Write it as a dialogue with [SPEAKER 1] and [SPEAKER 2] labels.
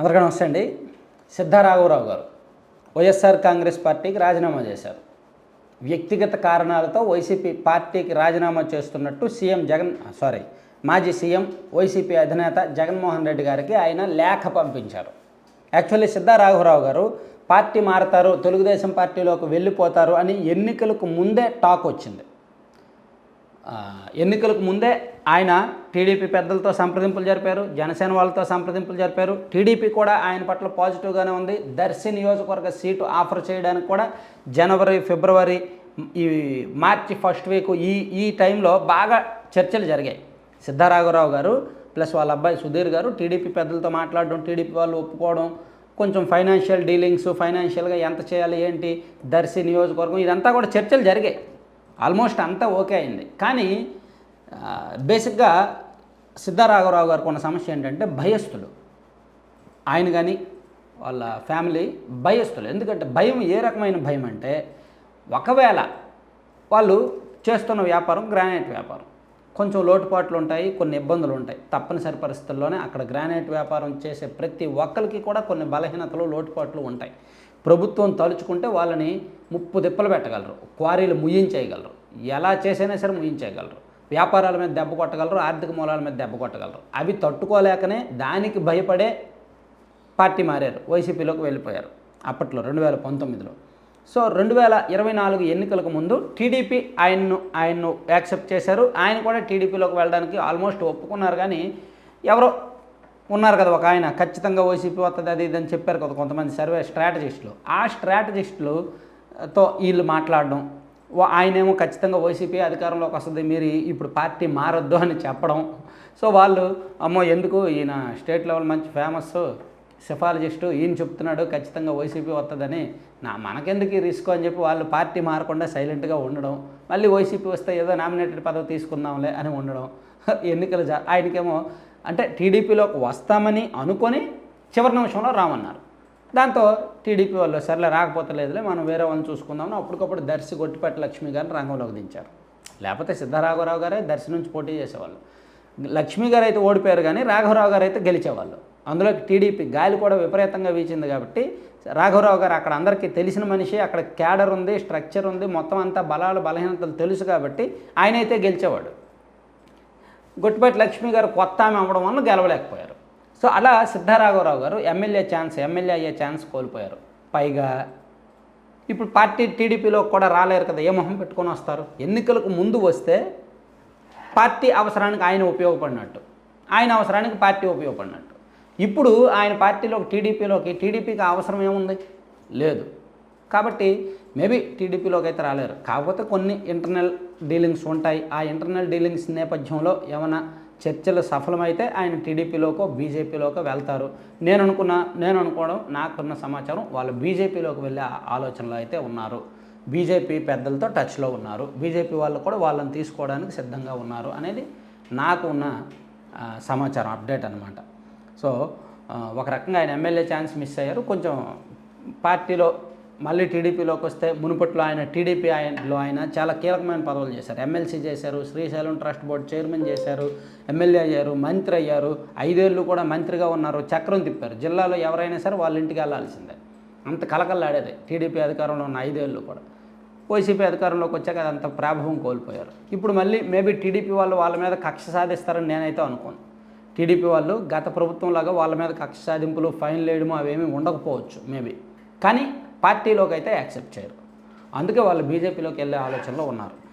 [SPEAKER 1] అందరికీ నమస్తే అండి. సిద్ధారాఘవరావు గారు వైఎస్ఆర్ కాంగ్రెస్ పార్టీకి రాజీనామా చేశారు. వ్యక్తిగత కారణాలతో వైసీపీ పార్టీకి రాజీనామా చేస్తున్నట్టు సీఎం జగన్ సారీ మాజీ సీఎం వైసీపీ అధినేత జగన్మోహన్ రెడ్డి గారికి ఆయన లేఖ పంపించారు. యాక్చువల్లీ సిద్ధారాఘవరావు గారు పార్టీ మారతారు తెలుగుదేశం పార్టీలోకి వెళ్ళిపోతారు అని ఎన్నికలకు ముందే టాక్ వచ్చింది. ఎన్నికలకు ముందే ఆయన టీడీపీ పెద్దలతో సంప్రదింపులు జరిపారు జనసేన వాళ్ళతో సంప్రదింపులు జరిపారు. టీడీపీ కూడా ఆయన పట్ల పాజిటివ్గానే ఉంది. దర్శి నియోజకవర్గ సీటు ఆఫర్ చేయడానికి కూడా జనవరి ఫిబ్రవరి ఈ మార్చి ఫస్ట్ వీక్ ఈ ఈ టైంలో బాగా చర్చలు జరిగాయి. సిద్ధారాఘవరావు గారు ప్లస్ వాళ్ళ అబ్బాయి సుధీర్ గారు టీడీపీ పెద్దలతో మాట్లాడడం టీడీపీ వాళ్ళు ఒప్పుకోవడం కొంచెం ఫైనాన్షియల్ డీలింగ్స్ ఫైనాన్షియల్గా ఎంత చేయాలి ఏంటి దర్శి నియోజకవర్గం ఇదంతా కూడా చర్చలు జరిగాయి. ఆల్మోస్ట్ అంతా ఓకే అయింది. కానీ బేసిక్గా సిద్ధారాఘవరావు గారికి ఉన్న సమస్య ఏంటంటే భయస్థులు. ఆయన కానీ వాళ్ళ ఫ్యామిలీ భయస్థులు. ఎందుకంటే భయం ఏ రకమైన భయం అంటే ఒకవేళ వాళ్ళు చేస్తున్న వ్యాపారం గ్రానైట్ వ్యాపారం. కొంచెం లోటుపాట్లు ఉంటాయి కొన్ని ఇబ్బందులు ఉంటాయి. తప్పనిసరి పరిస్థితుల్లోనే అక్కడ గ్రానైట్ వ్యాపారం చేసే ప్రతి ఒక్కరికి కూడా కొన్ని బలహీనతలు లోటుపాట్లు ఉంటాయి. ప్రభుత్వం తలుచుకుంటే వాళ్ళని ముప్పు తిప్పలు పెట్టగలరు క్వారీలు ముయించేయగలరు ఎలా చేసైనా సరే ముయించేయగలరు వ్యాపారాల మీద దెబ్బ కొట్టగలరు ఆర్థిక మూలాల మీద దెబ్బ కొట్టగలరు. అవి తట్టుకోలేకనే దానికి భయపడే పార్టీ మారారు వైసీపీలోకి వెళ్ళిపోయారు అప్పట్లో రెండు వేల పంతొమ్మిదిలో. సో రెండు వేల ఇరవై నాలుగు ఎన్నికలకు ముందు టీడీపీ ఆయన్ను ఆయన్ను యాక్సెప్ట్ చేశారు. ఆయన కూడా టీడీపీలోకి వెళ్ళడానికి ఆల్మోస్ట్ ఒప్పుకున్నారు కానీ ఎవరో ఉన్నారు కదా ఒక ఆయన ఖచ్చితంగా వైసీపీ వస్తుంది అది ఇది అని చెప్పారు కదా కొంతమంది సర్వే స్ట్రాటజిస్టులు. ఆ స్ట్రాటజిస్టులతో వీళ్ళు మాట్లాడడం ఆయనేమో ఖచ్చితంగా వైసీపీ అధికారంలోకి వస్తుంది మీరు ఇప్పుడు పార్టీ మారొద్దు అని చెప్పడం. సో వాళ్ళు అమ్మో ఎందుకు ఈయన స్టేట్ లెవెల్ మంచి ఫేమస్ సిఫాలజిస్టు ఈయన చెప్తున్నాడు ఖచ్చితంగా వైసీపీ వస్తుందని నా మనకెందుకు ఈ రిస్క్ అని చెప్పి వాళ్ళు పార్టీ మారకుండా సైలెంట్గా ఉండడం. మళ్ళీ వైసీపీ వస్తే ఏదో నామినేటెడ్ పదవి తీసుకుందాంలే అని ఉండడం. ఎన్నికలు జా ఆయనకేమో అంటే టీడీపీలోకి వస్తామని అనుకొని చివరి నిమిషంలో రామన్నారు. దాంతో టీడీపీ వాళ్ళు సర్లే రాకపోతే లేదులే మనం వేరే వాళ్ళని చూసుకుందామని అప్పటికప్పుడు దర్శి గొట్టిపట్టి లక్ష్మి గారిని రంగంలోకి దించారు. లేకపోతే సిద్ధరాఘవరావు గారే దర్శి నుంచి పోటీ చేసేవాళ్ళు. లక్ష్మి గారు అయితే ఓడిపోయారు కానీ రాఘవరావు గారు అయితే గెలిచేవాళ్ళు. అందులో టీడీపీ గాలి కూడా విపరీతంగా వీచింది కాబట్టి రాఘవరావు గారు అక్కడ అందరికీ తెలిసిన మనిషి అక్కడ క్యాడర్ ఉంది స్ట్రక్చర్ ఉంది మొత్తం అంతా బలాలు బలహీనతలు తెలుసు కాబట్టి ఆయన అయితే గెలిచేవాడు. గుట్టిపేట లక్ష్మి గారు కొత్త ఆమె అవ్వడం వల్ల గెలవలేకపోయారు. సో అలా Sidda Raghava Rao garu MLA chance MLA అయ్యే ఛాన్స్ కోల్పోయారు. పైగా ఇప్పుడు పార్టీ టీడీపీలో కూడా రాలేరు కదా ఏ మొహం పెట్టుకొని వస్తారు? ఎన్నికలకు ముందు వస్తే పార్టీ అవసరానికి ఆయన ఉపయోగపడినట్టు. ఆయన అవసరానికి పార్టీ ఉపయోగపడినట్టు. ఇప్పుడు ఆయన పార్టీలోకి టీడీపీలోకి టీడీపీకి అవసరం ఏముంది? లేదు. కాబట్టి మేబీ టీడీపీలోకి అయితే రాలేరు. కాకపోతే కొన్ని ఇంటర్నల్ డీలింగ్స్ ఉంటాయి. ఆ ఇంటర్నల్ డీలింగ్స్ నేపథ్యంలో ఏమైనా చర్చలు సఫలమైతే ఆయన టీడీపీలోకో బీజేపీలోకో వెళ్తారు. నేను అనుకున్న నేను అనుకోవడం నాకున్న సమాచారం వాళ్ళు బీజేపీలోకి వెళ్ళే ఆలోచనలో అయితే ఉన్నారు. బీజేపీ పెద్దలతో టచ్లో ఉన్నారు. బీజేపీ వాళ్ళు కూడా వాళ్ళని తీసుకోవడానికి సిద్ధంగా ఉన్నారు అనేది నాకు ఉన్న సమాచారం అప్డేట్ అనమాట సో ఒక రకంగా ఆయన ఎమ్మెల్యే ఛాన్స్ మిస్ అయ్యారు. కొంచెం పార్టీలో మళ్ళీ టీడీపీలోకి వస్తే మునుపట్లో ఆయన టీడీపీ ఆయనలో ఆయన చాలా కీలకమైన పదవులు చేశారు. ఎమ్మెల్సీ చేశారు శ్రీశైలం ట్రస్ట్ బోర్డు చైర్మన్ చేశారు ఎమ్మెల్యే అయ్యారు మంత్రి అయ్యారు. ఐదేళ్ళు కూడా మంత్రిగా ఉన్నారు చక్రం తిప్పారు. జిల్లాలో ఎవరైనా సరే వాళ్ళ ఇంటికి వెళ్ళాల్సిందే. అంత కలకల్లాడేది టీడీపీ అధికారంలో ఉన్న ఐదేళ్ళు కూడా. వైసీపీ అధికారంలోకి వచ్చాక అదంత ప్రాభవం కోల్పోయారు. ఇప్పుడు మళ్ళీ మేబీ టీడీపీ వాళ్ళు వాళ్ళ మీద కక్ష సాధిస్తారని నేనైతే అనుకోను. టీడీపీ వాళ్ళు గత ప్రభుత్వం లాగా వాళ్ళ మీద కక్ష సాధింపులు ఫైన్లు వేయడము అవేమీ ఉండకపోవచ్చు మేబీ. కానీ పార్టీలోకి అయితే యాక్సెప్ట్ చేయరు. అందుకే వాళ్ళు బీజేపీలోకి వెళ్ళే ఆలోచనలో ఉన్నారు.